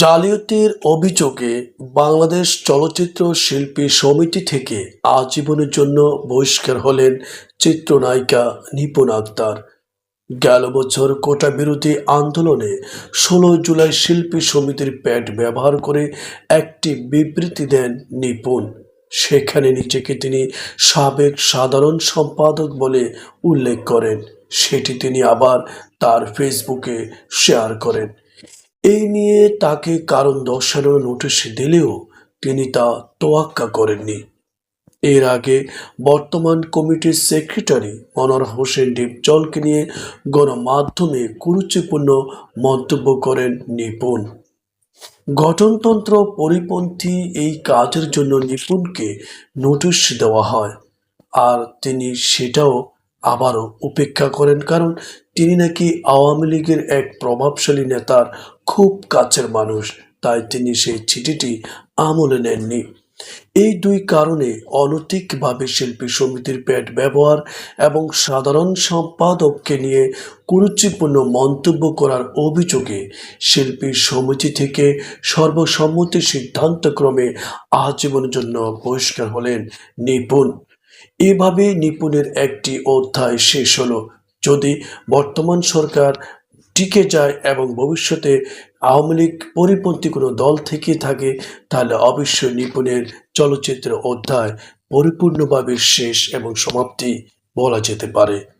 জালিয়াতির অভিযোগে বাংলাদেশ চলচ্চিত্র শিল্পী সমিতি থেকে আজীবনের জন্য বহিষ্কার হলেন চিত্রনায়িকা নিপুণ আক্তার। গেল বছর কোটা বিরোধী আন্দোলনে ষোলো জুলাই শিল্পী সমিতির প্যাড ব্যবহার করে একটি বিবৃতি দেন নিপুণ। সেখানে নিজেকে তিনি সাবেক সাধারণ সম্পাদক বলে উল্লেখ করেন। সেটি তিনি আবার তার ফেসবুকে শেয়ার করেন। এই নিয়ে তাকে কারণ দর্শানোর নোটিশ দিলেও তিনি তা তোয়াক্কা করেননি। এর আগে বর্তমান কমিটির সেক্রেটারি মনোয়ার হোসেন ডিপজলকে নিয়ে গণমাধ্যমে কুরুচিপূর্ণ মন্তব্য করেন নিপুণ। গঠনতন্ত্র পরিপন্থী এই কাজের জন্য নিপুণকে নোটিশ দেওয়া হয়, আর তিনি সেটাও আবারও উপেক্ষা করেন কারণ তিনি নাকি আওয়ামী লীগের এক প্রভাবশালী নেতার খুব কাছের মানুষ, তাই তিনি সেই চিঠিটি আমলে নেননি। এই দুই কারণে অনৈতিকভাবে শিল্পী সমিতির প্যাড ব্যবহার এবং সাধারণ সম্পাদককে নিয়ে কুরুচিপূর্ণ মন্তব্য করার অভিযোগে শিল্পী সমিতি থেকে সর্বসম্মতি সিদ্ধান্তক্রমে আজীবনের জন্য বহিষ্কার হলেন নিপুণ। এভাবে নিপুণের একটি অধ্যায় শেষ হলো। যদি বর্তমান সরকার টিকে যায় এবং ভবিষ্যতে আওয়ামী লীগ পরিপন্থী কোনো দল থেকে থাকে, তাহলে অবশ্যই নিপুণের চলচ্চিত্র অধ্যায় পরিপূর্ণভাবে শেষ এবং সমাপ্তি বলা যেতে পারে।